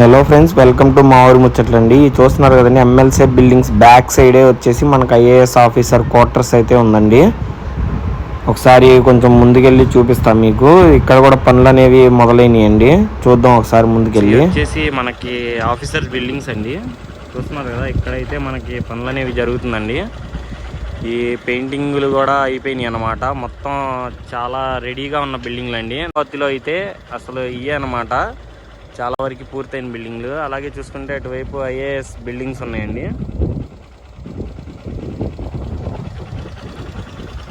Hello friends welcome to మా ఊరి ముచ్చట్లండి చూస్తున్నారు కదండి ఎమ్మెల్సీ బిల్డింగ్స్ బ్యాక్ సైడే వచ్చేసి మనకు ఐఏఎస్ ఆఫీసర్ క్వార్టర్స్ అయితే ఉందండి. ఒకసారి కొంచెం ముందుకెళ్ళి చూపిస్తాం మీకు. ఇక్కడ కూడా పనులు అనేవి మొదలైనయండి. చూద్దాం ఒకసారి ముందుకెళ్ళి. వచ్చేసి మనకి ఆఫీసర్ బిల్డింగ్స్ అండి. చూస్తున్నారు కదా ఇక్కడైతే మనకి పనులు అనేవి జరుగుతుందండి. ఈ పెయింటింగ్లు కూడా అయిపోయినాయి అన్నమాట. మొత్తం చాలా రెడీగా ఉన్న బిల్డింగ్లు అండి అయితే అసలు ఇవే అన్నమాట. చాలా వరకు పూర్తయిన బిల్డింగ్లు. అలాగే చూసుకుంటే అటువైపు ఐఏఎస్ బిల్డింగ్స్ ఉన్నాయండి.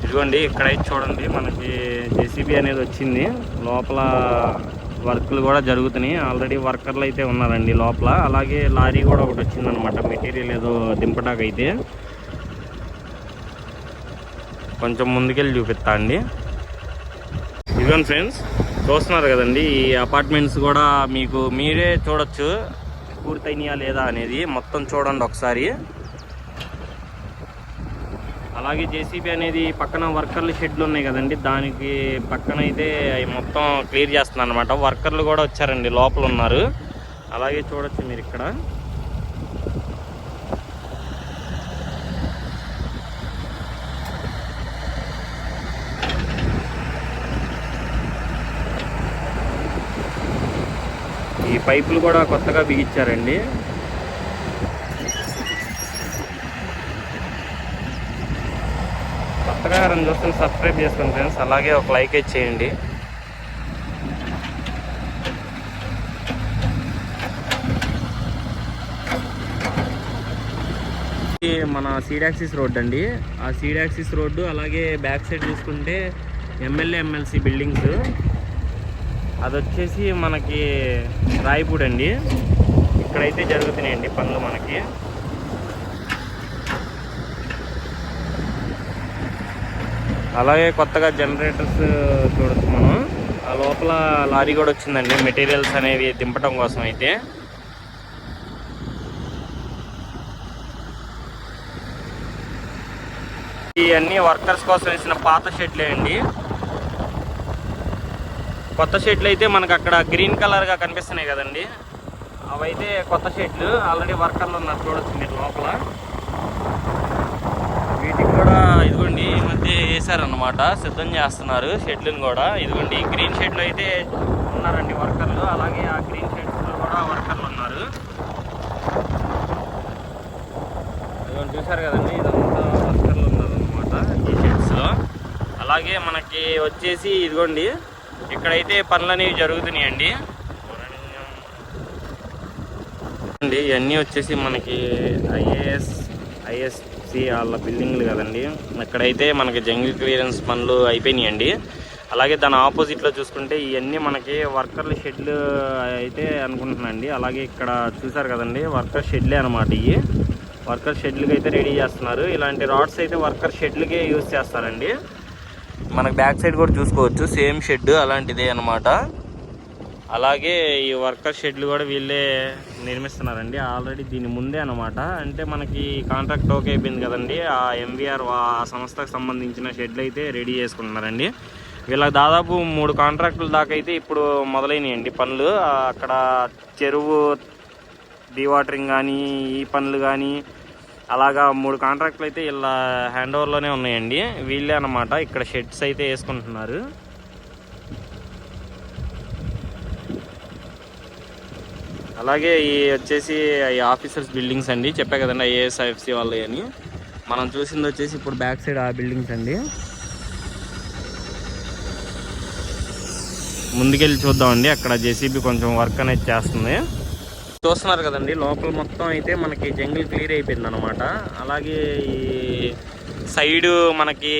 ఇదిగోండి ఇక్కడైతే చూడండి మనకి జేసీబీ అనేది వచ్చింది. లోపల వర్క్లు కూడా జరుగుతున్నాయి. ఆల్రెడీ వర్కర్లు అయితే ఉన్నారండి లోపల. అలాగే లారీ కూడా ఒకటి వచ్చిందనమాట మెటీరియల్ ఏదో దింపడాకైతే కొంచెం ముందుకెళ్ళి చూపిస్తా అండి. ఇదిగోండి ఫ్రెండ్స్ చూస్తున్నారు కదండి ఈ అపార్ట్మెంట్స్ కూడా మీకు మీరే చూడొచ్చు. పూర్తయినాయా లేదా అనేది మొత్తం చూడండి ఒకసారి. అలాగే జేసీబీ అనేది పక్కన వర్కర్లు షెడ్లు ఉన్నాయి కదండి దానికి పక్కన అయితే అవి మొత్తం క్లియర్ చేస్తున్నారు అనమాట వర్కర్లు కూడా వచ్చారండి లోపల ఉన్నారు. అలాగే చూడొచ్చు మీరు ఇక్కడ. పైపులు కూడా కొత్తగా బిగించారండి. కొత్తగా రెండు చూస్తే సబ్స్క్రైబ్ చేసుకోండి ఫ్రెండ్స్. అలాగే ఒక లైక్ చేయండి. మన సీడాక్సిస్ రోడ్ అండి. ఆ సీడాక్సిస్ రోడ్డు అలాగే బ్యాక్ సైడ్ చూసుకుంటే ఎమ్మెల్యే ఎమ్మెల్సీ బిల్డింగ్స్ అది వచ్చేసి మనకి రాయపూడి అండి ఇక్కడైతే జరుగుతున్నాయండి పనులు మనకి. అలాగే కొత్తగా జనరేటర్స్ చూడొచ్చు మనం. ఆ లోపల లారీ కూడా వచ్చిందండి. మెటీరియల్స్ అనేవి దింపడం కోసం అయితే. ఇవన్నీ వర్కర్స్ కోసం వేసిన పాత షెడ్లే అండి. కొత్త షెడ్లు అయితే మనకు అక్కడ గ్రీన్ కలర్గా కనిపిస్తున్నాయి కదండి. అవైతే కొత్త షెడ్లు ఆల్రెడీ వర్కర్లు ఉన్నారు చూడొచ్చు మీరు లోపల. వీటికి కూడా ఇదిగోండి ఈ మధ్య వేసారనమాట సిద్ధం చేస్తున్నారు షెడ్లను కూడా. ఇదిగోండి గ్రీన్ షెడ్లు అయితే ఉన్నారండి వర్కర్లు. అలాగే ఆ గ్రీన్ షెడ్స్లో కూడా వర్కర్లు ఉన్నారు. ఇదిగోండి చూసారు కదండి ఇదంతా వర్కర్లు ఉన్నారనమాట ఈ షెడ్స్లో అలాగే మనకి వచ్చేసి ఇదిగోండి ఇక్కడైతే పనులు అనేవి జరుగుతున్నాయండి. అండి ఇవన్నీ వచ్చేసి మనకి ఐఏఎస్ ఐఎస్సి వాళ్ళ బిల్డింగ్లు కదండి. ఇక్కడైతే మనకి జంగిల్ క్లియరెన్స్ పనులు అయిపోయినాయండి. అలాగే దాని ఆపోజిట్లో చూసుకుంటే ఇవన్నీ మనకి వర్కర్ల షెడ్లు అయితే అనుకుంటున్నాండి అలాగే ఇక్కడ చూసారు కదండి వర్కర్ షెడ్లే అనమాట ఇవి. వర్కర్ షెడ్లకి అయితే రెడీ చేస్తున్నారు. ఇలాంటి రాడ్స్ అయితే వర్కర్ షెడ్లకే యూజ్ చేస్తారండి. మనకు బ్యాక్ సైడ్ కూడా చూసుకోవచ్చు. సేమ్ షెడ్ అలాంటిదే అనమాట అలాగే ఈ వర్కర్ షెడ్లు కూడా వీళ్ళే నిర్మిస్తున్నారండి. ఆల్రెడీ దీని ముందే అనమాట అంటే మనకి కాంట్రాక్ట్ ఓకే అయిపోయింది కదండి. ఆ ఎంవీఆర్ ఆ సంస్థకు సంబంధించిన షెడ్లు అయితే రెడీ చేసుకుంటున్నారండి. వీళ్ళకి దాదాపు మూడు కాంట్రాక్టుల దాకా అయితే ఇప్పుడు మొదలైనయండి పనులు. అక్కడ చెరువు డీవాటరింగ్ కానీ ఈ పనులు కానీ అలాగా మూడు కాంట్రాక్ట్లు అయితే ఇలా హ్యాండ్ ఓవర్లోనే ఉన్నాయండి. వీళ్ళే అనమాట ఇక్కడ షెడ్స్ అయితే వేసుకుంటున్నారు. అలాగే ఈ వచ్చేసి ఈ ఆఫీసర్స్ బిల్డింగ్స్ అండి. చెప్పా కదండి ఐఏఎస్ ఐఎఫ్సి అని. మనం చూసింది వచ్చేసి ఇప్పుడు బ్యాక్ సైడ్ ఆ బిల్డింగ్స్ అండి. ముందుకెళ్ళి చూద్దామండి. అక్కడ జేసీబీ కొంచెం వర్క్ అనేది చేస్తుంది. చూస్తున్నారు కదండి లోపల మొత్తం అయితే మనకి జంగిల్ క్లియర్ అయిపోయింది అనమాట అలాగే ఈ సైడ్ మనకి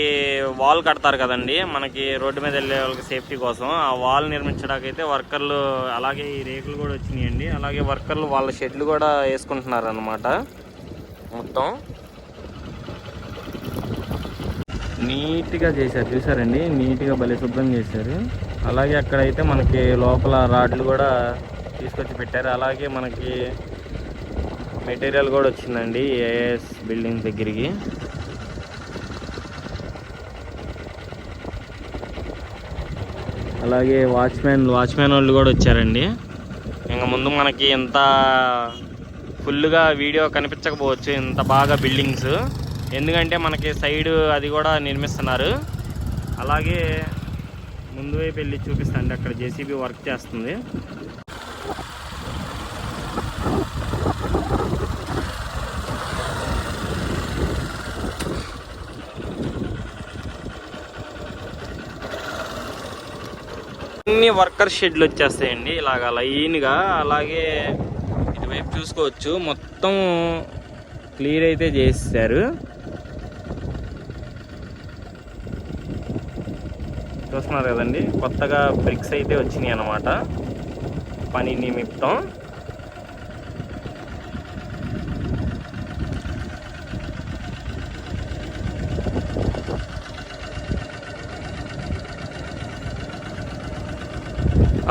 వాల్ కడతారు కదండి మనకి రోడ్డు మీద వెళ్ళే వాళ్ళకి సేఫ్టీ కోసం. ఆ వాల్ నిర్మించడానికి అయితే వర్కర్లు అలాగే ఈ రేకులు కూడా వచ్చినాయండి. అలాగే వర్కర్లు వాళ్ళ షెడ్లు కూడా వేసుకుంటున్నారు అనమాట మొత్తం. నీట్గా చేశారు చూసారండి? నీట్గా భలే శుభ్రం చేశారు. అలాగే అక్కడైతే మనకి లోపల రాడ్లు కూడా తీసుకొచ్చి పెట్టారు. అలాగే మనకి మెటీరియల్ కూడా వచ్చిందండి ఏఎస్ బిల్డింగ్ దగ్గరికి. అలాగే వాచ్మెన్ వాచ్మెన్ వాళ్ళు కూడా వచ్చారండి. ఇంకా ముందు మనకి ఇంత ఫుల్గా వీడియో కనిపించకపోవచ్చు ఇంత బాగా బిల్డింగ్స్ ఎందుకంటే మనకి సైడ్ అది కూడా నిర్మిస్తున్నారు. అలాగే ముందు వైపు వెళ్ళి చూపిస్తాండి అక్కడ జేసీబీ వర్క్ చేస్తుంది. అన్ని వర్కర్ షెడ్లు వచ్చేస్తాయండి. ఇలాగ లైన్గా అలాగే ఇటువైపు చూసుకోవచ్చు. మొత్తం క్లియర్ అయితే చేసేసారు. చూస్తున్నారు కదండి? కొత్తగా బ్రిక్స్ అయితే వచ్చినాయి అన్నమాట పని నిమిత్తం.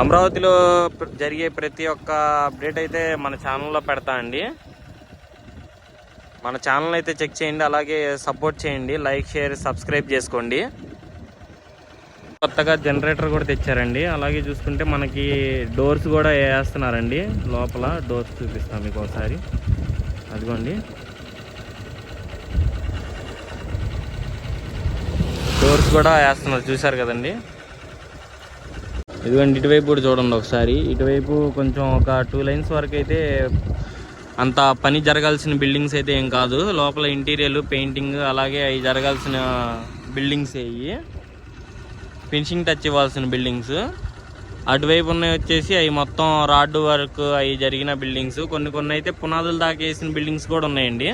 అమరావతిలో జరిగే ప్రతి ఒక్క అప్డేట్ అయితే మన ఛానల్లో పెడతా అండి. మన ఛానల్ అయితే చెక్ చేయండి అలాగే సపోర్ట్ చేయండి లైక్ షేర్ సబ్స్క్రైబ్ చేసుకోండి. కొత్తగా జనరేటర్ కూడా తెచ్చారండి. అలాగే చూసుకుంటే మనకి డోర్స్ కూడా వేస్తున్నారండి. లోపల డోర్స్ చూపిస్తాం మీకు ఒకసారి. అదిగోండి. డోర్స్ కూడా వేస్తున్నారు. చూసారు కదండి. ఇదిగోండి ఇటువైపు కూడా చూడండి ఒకసారి. ఇటువైపు కొంచెం ఒక టూ లైన్స్ వరకు అయితే అంత పని జరగాల్సిన బిల్డింగ్స్ అయితే ఏం కాదు. లోపల ఇంటీరియర్ పెయింటింగ్ అలాగే అవి జరగాల్సిన బిల్డింగ్స్ అయ్యి ఫినిషింగ్ టచ్ ఇవ్వాల్సిన బిల్డింగ్స్ అటువైపు ఉన్నాయి వచ్చేసి అవి మొత్తం రాడ్ వర్క్ అవి జరిగిన బిల్డింగ్స్ కొన్ని కొన్ని అయితే పునాదులు దాకా వేసిన బిల్డింగ్స్ కూడా ఉన్నాయండి.